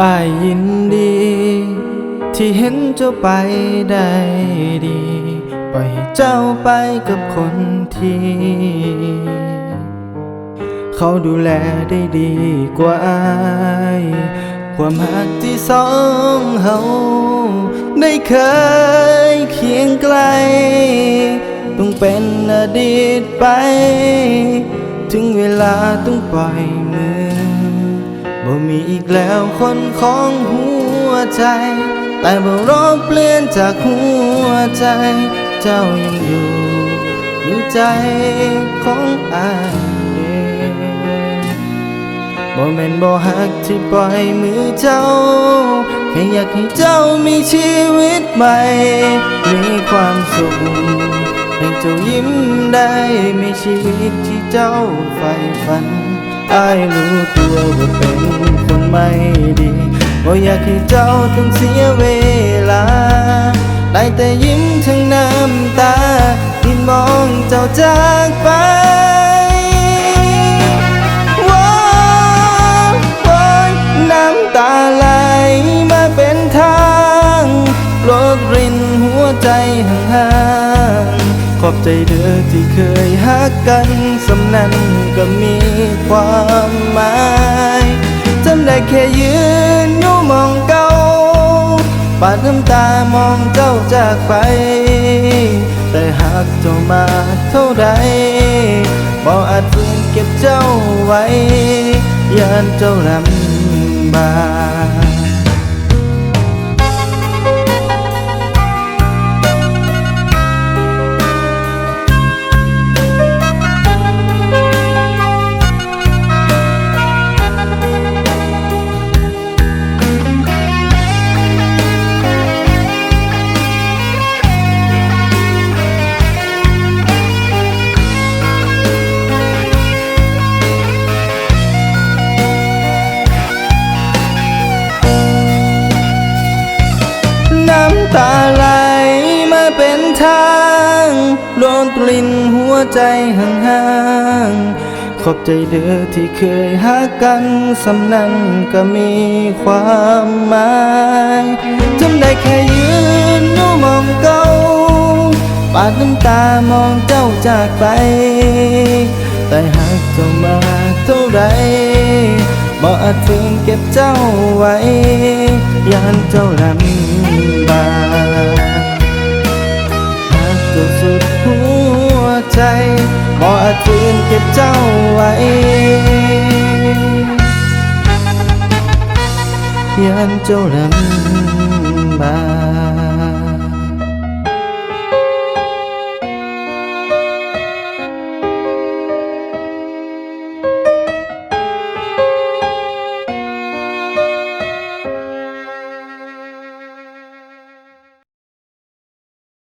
อายยินดี ที่เห็นเจ้าไปได้ดี ปล่อยให้เจ้าไปกับคนที่ เขาดูแลได้ดีกว่าอายความหักที่สองเฮาได้เคยเคียงไกล ต้องเป็นอดีตไป ถึงเวลาต้องปล่อยมือ บ่มีอีกแล้วคนของหัวใจ แต่บ่รอเปลี่ยนจากหัวใจ เจ้ายังอยู่ในใจของอายเด้บ่แม่นบ่ฮักที่ปล่อยมือเจ้า แค่อยากให้เจ้ามีชีวิตใหม่ มีความสุขให้เจ้ายิ้มได้มีชีวิตที่เจ้าใฝ่ฝัน อายรู้ตัวว่าเป็นคนไม่ดีบ่อยากให้เจ้าต้องเสียเวลา ได้แต่ยิ้มทั้งน้ำตาที่มองเจ้าจากไปว้าวว้าวน้ำตาไหลมาเป็นทางโปรดรินหัวใจห่าง ขอบใจเด้อที่เคยฮักกันสำนันก็มีความหมายจำได้แค่ยืนอยู่มองเก่าปาดน้ำตามองเจ้าจากไป แต่หากเจ้ามาเท่าใดบ่อาจฝืนเก็บเจ้าไว้ยานเจ้าลำบาก ลิ่นหัวใจห่างๆ ขอบใจเด้อที่เคยหากันสำนันก็มีความหมายจำได้แค่ยืนอยู่มองเก่าปาดน้ำตามองเจ้าจากไป แต่หากเจ้ามาเท่าไรบ่อาจฝืนเก็บเจ้าไว้ยานเจ้าลำบากหากเจ้าสุดหัว ใจบ่อาจฝืนเก็บเจ้าไว้ยานเจ้าลำบาก